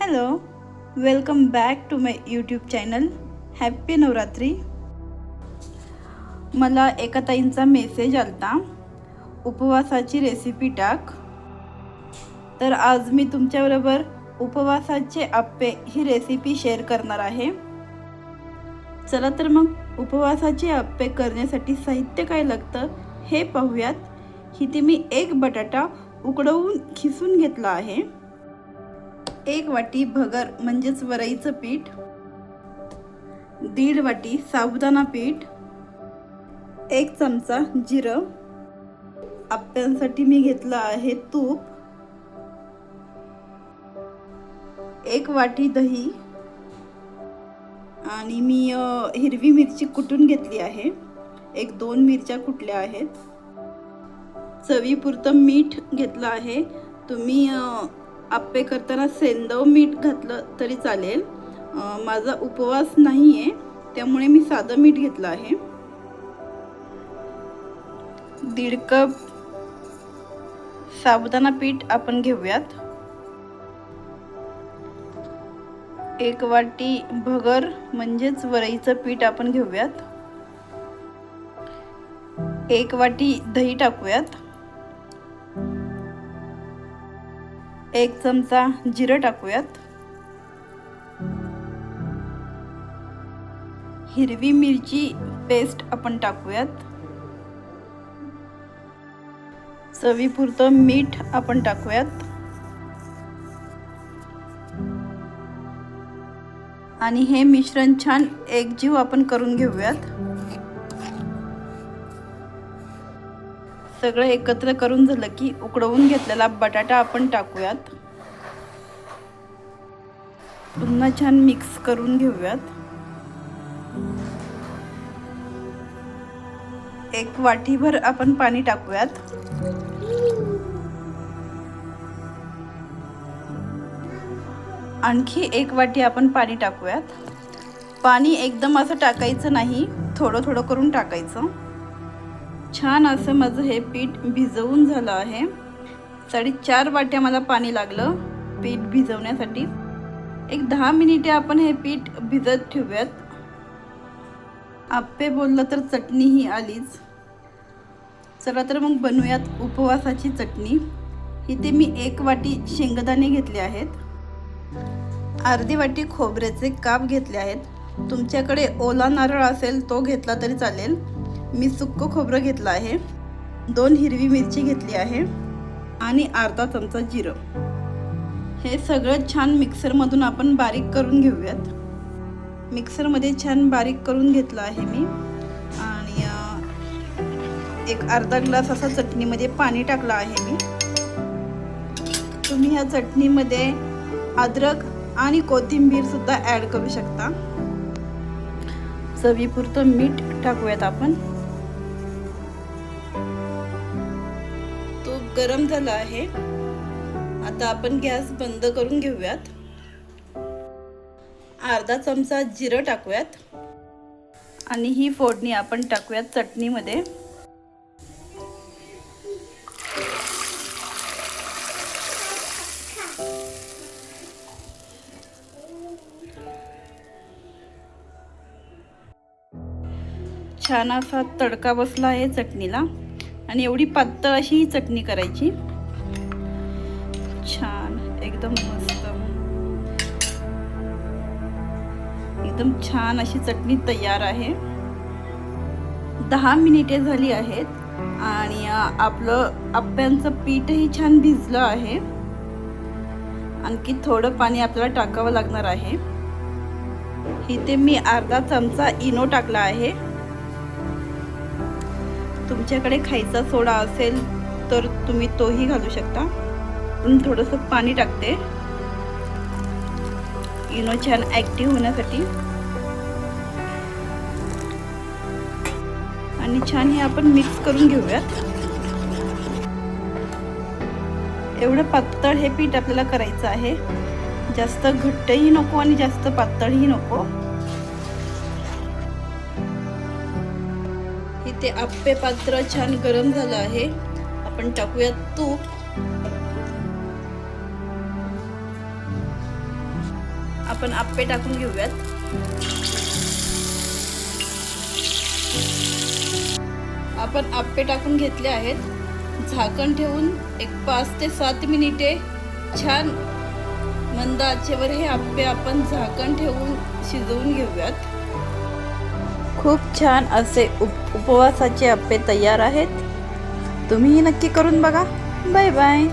Hello welcome back to my YouTube channel happy Navratri मला एका ताईंचा message आलता. उपवासाची recipe टाक. तर आज मी तुमच्याबरोबर उपवासाचे आप्पे ही रेसिपी शेअर करणार आहे. चला तर मग उपवासाचे आप्पे करण्यासाठी साहित्य काय लागतं हे पाहूयात. इथे मी एक बटाटा उकडवून खिसून घेतला आहे. एक वाटी भगर म्हणजेच वरईचं पीठ. दीड वाटी साबुदाणा पीठ. एक चमचा जिरं. आप्यांसाठी मी घेतलं आहे तूप. एक वाटी दही. आणि मी हिरवी मिरची कुटून घेतली आहे. एक दोन मिरच्या कुटल्या आहेत. चवीपुरतं मीठ घेतलं आहे. तुम्ही आप्पे करताना सेंदव मीठ घातलं तरी चालेल. माझा उपवास नाही आहे त्यामुळे मी साधं मीठ घेतलं आहे. दीड कप साबुदाणा पीठ आपण घेऊयात. एक वाटी भगर म्हणजेच वरईचं पीठ आपण घेऊयात. एक वाटी दही टाकूयात. एक चमचा जिरं टाकूयात. हिरवी मिरची पेस्ट आपण टाकूयात. चवीपुरतं मीठ आपण टाकूयात. आणि हे मिश्रण छान एकजीव आपण करून घेऊयात. सगळं एकत्र करून झालं की उकडवून घेतलेला बटाटा आपण टाकूयात. पुन्हा छान मिक्स करून घेऊयात. एक वाटीभर आपण पाणी टाकूयात. आणखी एक वाटी आपण पाणी टाकूयात. पाणी एकदम असं टाकायचं नाही थोडं थोडं करून टाकायचं. छान असं माझं हे पीठ भिजवून झालं आहे. साडेचार वाट्या मला पाणी लागलं पीठ भिजवण्यासाठी. एक दहा मिनिटे आपण हे पीठ भिजत ठेवूयात. आप्पे बोललं तर चटणीही आलीच. चला तर मग बनवूयात उपवासाची चटणी. इथे मी एक वाटी शेंगदाणे घेतले आहेत. अर्धी वाटी खोबऱ्याचे काप घेतले आहेत. तुमच्याकडे ओला नारळ असेल तो घेतला तरी चालेल. मी सुक्क खोबरं घेतलं आहे. दोन हिरवी मिरची घेतली आहे आणि अर्धा चमचा जिरं. हे सगळं छान मिक्सरमधून आपण बारीक करून घेऊयात. मिक्सरमध्ये छान बारीक करून घेतलं आहे मी. आणि एक अर्धा ग्लास असा चटणीमध्ये पाणी टाकलं आहे मी. तुम्ही ह्या चटणीमध्ये अद्रक आणि कोथिंबीरसुद्धा ॲड करू शकता. चवीपुरतं मीठ टाकूयात आपण. गरम झाला आहे. आता आपण गॅस बंद करून घेऊयात. अर्धा चमचा जिरं टाकूयात. आणि ही फोडणी आपण टाकूयात चटणीमध्ये. छान असा तडका बसला आहे चटणीला. आणि एवढी पातळ अशी ही चटणी करायची. छान एकदम मस्त. एकदम छान अशी चटणी तयार आहे. दहा मिनिटे झाली आहेत आणि आपलं आप्यांचं पीठही छान भिजलं आहे. आणखी थोडं पाणी आपल्याला टाकावं लागणार आहे. इथे मी अर्धा चमचा इनो टाकला आहे. तुमच्याकडे खायचा सोडा असेल तर तुम्ही तोही घालू शकता. पण थोडंसं पाणी टाकते. इनो छान ॲक्टिव्ह होण्यासाठी. आणि छान हे आपण मिक्स करून घेऊयात. एवढं पातळ हे पीठ आपल्याला करायचं आहे. जास्त घट्टही नको आणि जास्त पातळही नको. ते आप्पे पात्र छान गरम झालं आहे. आपण टाकूयात तूप. आपण आप्पे टाकून घेऊयात. आपण आप्पे टाकून घेतले आहेत. झाकण ठेवून एक पाच ते सात मिनिटे छान मंद आचेवर हे आप्पे आपण झाकण ठेवून शिजवून घेऊयात. खूप छान असे उप उपवासाचे अप्पे तयार आहेत. तुम्हीही नक्की करून बघा. Bye bye.